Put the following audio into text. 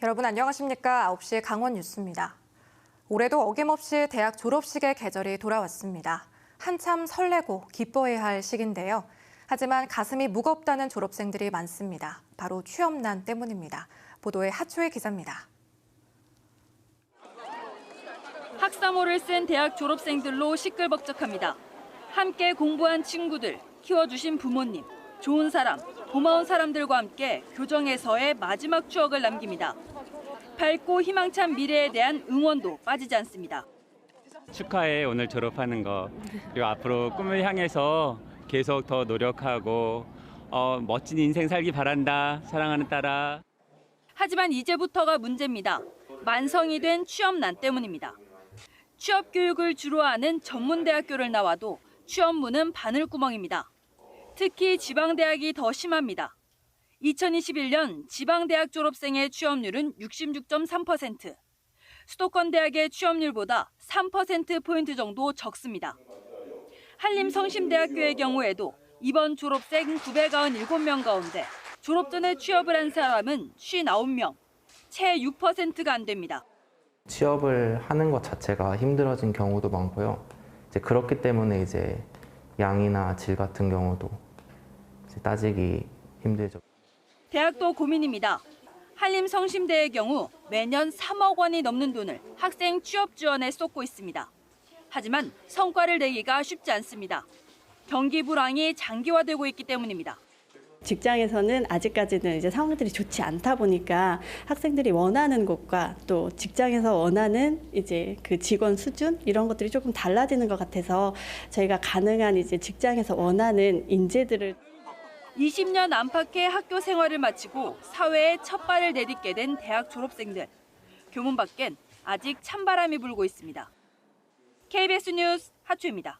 여러분 안녕하십니까? 9시 강원 뉴스입니다. 올해도 어김없이 대학 졸업식의 계절이 돌아왔습니다. 한참 설레고 기뻐해야 할 시기인데요. 하지만 가슴이 무겁다는 졸업생들이 많습니다. 바로 취업난 때문입니다. 보도에 하초의 기자입니다. 학사모를 쓴 대학 졸업생들로 시끌벅적합니다. 함께 공부한 친구들, 키워주신 부모님, 좋은 사람, 고마운 사람들과 함께 교정에서의 마지막 추억을 남깁니다. 밝고 희망찬 미래에 대한 응원도 빠지지 않습니다. 축하해 오늘 졸업하는 거 그리고 앞으로 꿈을 향해서 계속 더 노력하고 어, 멋진 인생 살기 바란다 사랑하는 딸아 하지만 이제부터가 문제입니다. 만성이 된 취업난 때문입니다. 취업 교육을 주로 하는 전문 대학교를 나와도 취업문은 바늘구멍입니다. 특히 지방대학이 더 심합니다. 2021년 지방대학 졸업생의 취업률은 66.3%, 수도권 대학의 취업률보다 3%포인트 정도 적습니다. 한림성심대학교의 경우에도 이번 졸업생 997명 가운데 졸업 전에 취업을 한 사람은 59명, 채 6%가 안 됩니다. 취업을 하는 것 자체가 힘들어진 경우도 많고요. 이제 그렇기 때문에 이제 양이나 질 같은 경우도 따지기 힘들죠. 대학도 고민입니다. 한림성심대의 경우 매년 3억 원이 넘는 돈을 학생 취업 지원에 쏟고 있습니다. 하지만 성과를 내기가 쉽지 않습니다. 경기 불황이 장기화되고 있기 때문입니다. 직장에서는 아직까지는 이제 상황들이 좋지 않다 보니까 학생들이 원하는 곳과 또 직장에서 원하는 이제 그 직원 수준 이런 것들이 조금 달라지는 것 같아서 저희가 가능한 이제 직장에서 원하는 인재들을 20년 안팎의 학교 생활을 마치고 사회에 첫 발을 내딛게 된 대학 졸업생들. 교문 밖엔 아직 찬바람이 불고 있습니다. KBS 뉴스 하추입니다.